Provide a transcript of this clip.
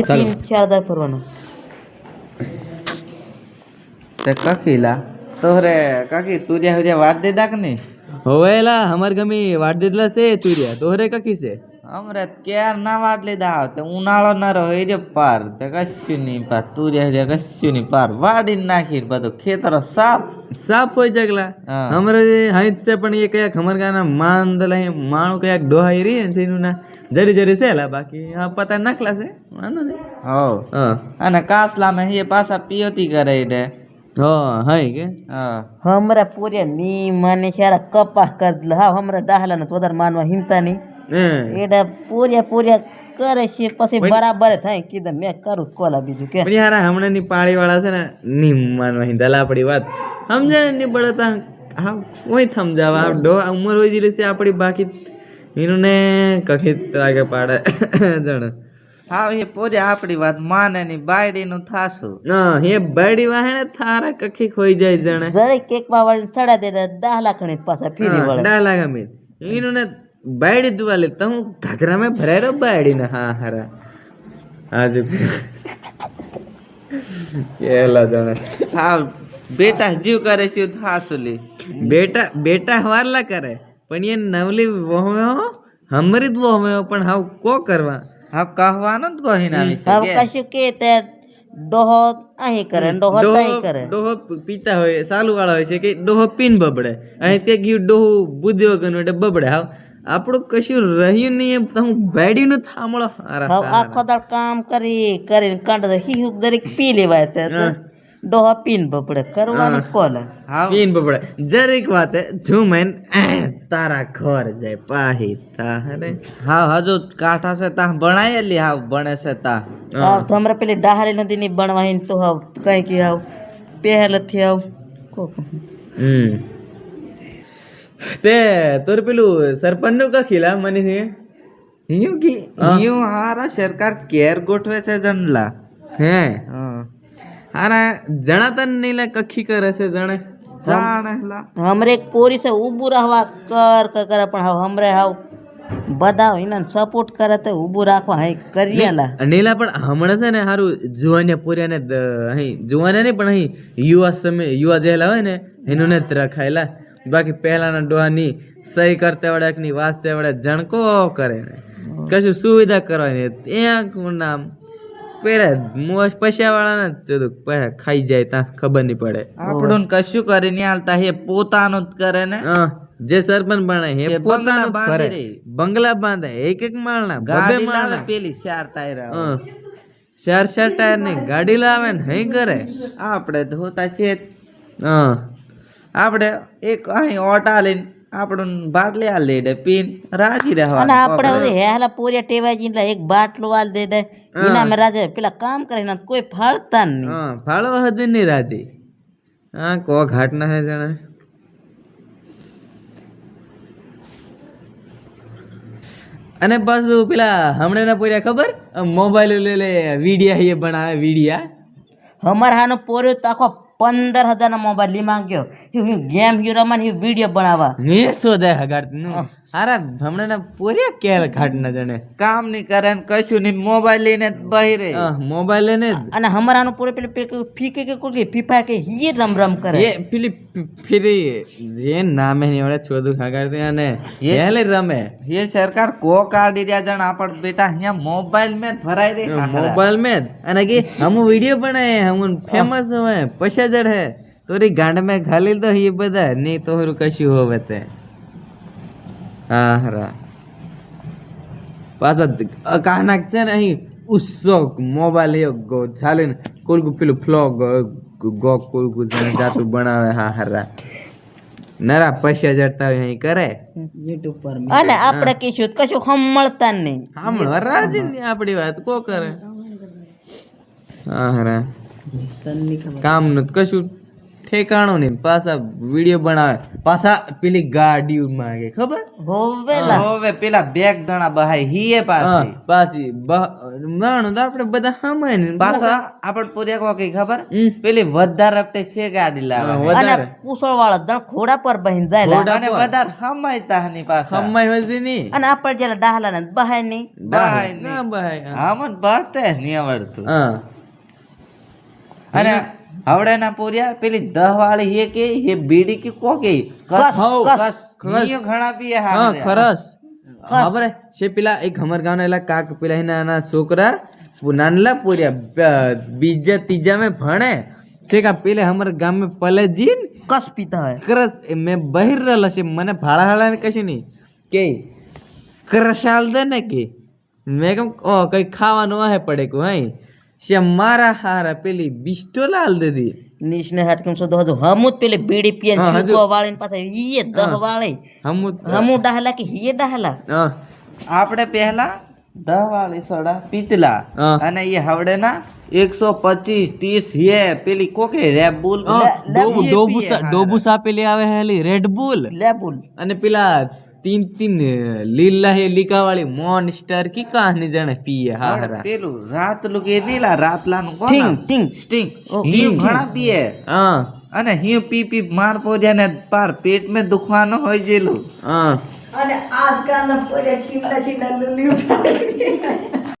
ચાર હજાર ભરવાનું. તે તોરે કખી તુરિયા હુરિયા વાટ દીધા કે નહીં હોવેલા અમાર ગમી વાટ દીધલા છે તુરિયા. તોહરે કકી છે. અમરે ક્યાર ના વાટ લીધા તો ઉનાળો ના રહો એ પાર. તે કશું નહીં પાર તુર્યા રે કશું નહીં પાર વાડી નાખી બધું ખેતરો સાફ. સાફ હોય જગલા અમરે હમરે હાઈત છે પણ એ કયાક હમર ગાના માંદલા અહીં માણું કયાક ડોહાઈ રહી ને એનું ના. જરી જરી છે લા બાકી. હા પતા નાખલા છે. વાંધો નહીં. હો. હા. અને કાસલામાં એ પાછા પિયોતી કરે એટલે હા હાય કે? હા. હમરા પૂરે ની માને સારા કપાસ કર હા હમરા ડાહલા ને વધારે માનવા હિંતા નહીં. એટલે પૂર્યા પૂર્યા કરે છે પછી બરાબર થાય કીધું મેં કરું કોલા બીજું કે. પણ યાર હમણાં ની પાળી વાળા છે ને ની માનવા દલાપડી વાત. સમજણની પડે તા. હા કોઈ સમજાવા ડો ઉંમર હોય જેલી છે આપણી બાકી એનું ને કખી લાગે પાડે. જણ. હા એ પોરે આપણી વાત માને ની બાયડી નું થાશું. ના હે બાયડી વાહણે થારા કખી ખોઈ જાય જણે. જરે કેક વાળી ચડા દે ડાહલા ખણી પાછા ફીરી વળે. ડાલા ગમે એનું ને બાયડી દુવા લે તો હું ઘાઘરા માં ભરાય રહ્યો બાયડી ને? હા હારા. આજુ કેલા જણે હા બેટા જીવ કરે છે થાશું લી બેટા બેટા વારલા કરે પણ એ નવલી વહોમ્યો હમરી જ વહોમ્યો પણ હાવ કો કરવા? હા કહેવાનું જ કહી ના હવે કે. કશું કે તે ડોહો અહીં કરે ડોહો અહીં કરે. ડોહો પીતા હોય સાલું વાળા હોય છે કે ડોહો પીન બબડે. અહીં તે ગયું ડોહું બુદ્ધિ એટલે બબડે હાવ. આપણું કશું રહ્યું નહીં એમ બેડી નું થાંભળો હારા આખો દાડ કામ કરી કરીને કાંડ હિહુક દરેક પી લેવાય તે તો પીન બપડે કરવાની કોલ હા. પીન બપડે જરીક વાતે ઝુમેન તારા ઘર જાય પાહી તારે. હા હજુ કાંઠા છે તા ભણાયેલી હા ભણે છે તા. હા તમરે પેલી ડાહરી નદી ની બનવાઈ તો હાવ કઈ કે હાવ પહેલેથી હાવ કો હમ. તે તોર પેલું સરપંચનું કખીલા મને છે હિયું કી હિયું હારા સરકાર કેર ગોઠવે છે જણલા. હે? હારા જણા જણાતન નીલે કખી કરે છે જણે? જાણેલા. હમરે એક પોરી છે ઊભું રહેવા કર કર કરે પણ હાવ હમરે હાવ બધા એને સપોર્ટ કરે તો ઊભું રાખવા હાઈ કરીએલા. નીલા પણ હમણાં છે ને હારું જુવાને પૂર્યાને ને અહીં જુવાને નહીં પણ અહીં યુવા સમય યુવા જેલા હોય ને એનું ને રખાયેલા. બાકી પહેલાના ડોહાની સહી કરતા વડે એકની વાંચતા વડે જણકો કરે ને. કશું સુવિધા કરવાની ત્યાં નામ? પેલા મોસ પૈસા વાળાને ચુદુક પૈસા ખાઈ જાય ત્યાં ખબર નહીં પડે. આપણું કશું કરી નહીં હાલતા એ પોતાનું જ કરે ને. જે સરપંચ બને હે જે પોતાનું કરે. બંગલા બાંધે એક એક માળના બબે માળના. પેલી ચાર ટાયર હા. ચાર ચાર ટાયરની ગાડી લાવે ને હઈ કરે. આપણે ધોતા છે હા. આપણે એક અહીં ઓટા લઈને આપણું બાટલી આ દે પીન રાજી અને આપણે હેલા પોરિયા ટેવાઈ જઈને એક બાટલો આ દે દે. એના મે રાજા પેલા કામ કરીને કોઈ ફાળતા નહીં. હા ફાળવા હતું નહીં રાજી. હા કો ઘાટ ના હે જણે. અને પાછું પેલા હમણાં ના પોર્યા ખબર? મોબાઈલ લે લે વિડિયા એ બનાવે વિડિયા. અમારે હાનો પોર્યો તો આખો પંદર હજારના મોબાઈલ લઈ માંગ્યો ગેમ હી રમવાની હું વીડિયો બનાવવા. શું દે હગાડ અરે હમણાં પૂર્યા કેલ ખાટ ના જણે. કામ નહીં કરે ને કશું નહીં મોબાઈલ લઈને બહી રે મોબાઈલ લઈને અને હમરાનું પૂરે પેલી ફીકે કે કોઈ ફીફા કે હી રમ રમ કરે. એ પેલી ફીરી જે નામે ની વડે છોદું ખાગાડતી અને હેલે રમે. એ સરકાર કો કાઢી રહ્યા જણ આપણ બેટા અહીંયા મોબાઈલ મેં ભરાઈ રે મોબાઈલ મેં અને કે હમ વિડિયો બનાય હમ ફેમસ હોય પૈસા જડ હે. તોરી ગાંડ મેં ખાલી દો એ બધા નહીં તો કશું હોવે તે. હા હરા પાછા કાનાક છે ને અહીં ઉત્સવ મોબાઈલ એ ગો ચાલે ને કોલકુ પેલું ફ્લોગ ગો કોલકુ જાતું બનાવે હા હરા નરા પૈસા જડતા હોય અહીં કરે? યુટ્યુબ પર અને આપણે કીશું કશું સંભળતા નહીં. હમણાં રાજી ની આપણી વાત કો કરે? હા હરા કામનું કશું? ઠેકાણું નહીં પાછા વીડિયો બનાવે. પાછા પેલી ગાડી માંગે ખબર? હોવેલા હવે પેલા બેક જણા બહાય હીએ પાછી. પાછી નાણું તો આપણે બધા સામાય ને. પાછા આપણ પૂર્યા કો કઈ ખબર? પેલી વધારે રપટે છે ગાડી લાવે અને પૂછડ વાળા જણ ઘોડા પર બહીન જાય અને. વધારે હમાયતા ની પાછા. સમય હતી નહીં અને આપણે જેલા ડાહલા ને બહાય નહીં. બહાય ના બહાય હા. આમન બાતે નહીં આવડતું. હા. અને હવડે ના પૂર્યા પેલી દહ વાળી હે કે હે બીડી કે કો કે? કસ, કસ, કસ. ઈયો ઘણા પીએ હા હારે. ખરસ. ખબર હે? છે પેલા એક હમર ગામના એલા કાક પેલા એના નાના છોકરા પુ- નાનલા પૂર્યા બીજા ત્રીજા में ભણે. છે કા પેલે હમર ગામ में પલે જીન કસ પીતા હોય કરસ એ મેં બહિર રહેલો છે. મને ભાડા હાડા ને કશું નહીં. કે કરશાલ દે ને કે. મેં કેમ ઓ કઈ ખાવાનું હે પડે કો હઈ? છે મારા હારા પેલી બિસ્ટોલ હાલ દીધી. নিশনে હાટ કેમ શોધો হামুত পেলে বিড়ি હજુ. ચૂકો વાળીને પાછા ઈએ દહ વાળી હમ હમું ડાહલા કે હીએ ડાહલા? હા. આપણે પહેલા દહ વાળી સોડા પીતલા. અને એ હવડે ના એકસો પચીસ ત્રીસ હે પેલી કોકે રેબુલ ડોબુ ડોબુસા ડોબુસા પેલી આવે હેલી રેડ બુલ લેબુલ અને પેલા તીન તીન લીલા હે લીકા વાળી મોનસ્ટર કી કહાની જાણે પીએ હારા પેલું રાત લુકે નીલા રાતલા નું ટીંગ કોણ ટીંગ સ્ટિંગ ઓ, હિયું ઘણા પીએ હા અને હિયું પી પી માર પોજ્યા ને પાર પેટ में દુખવાનો હોય જેલું હા અને આજકાલના પોરે છીમડા છીમડા લુલી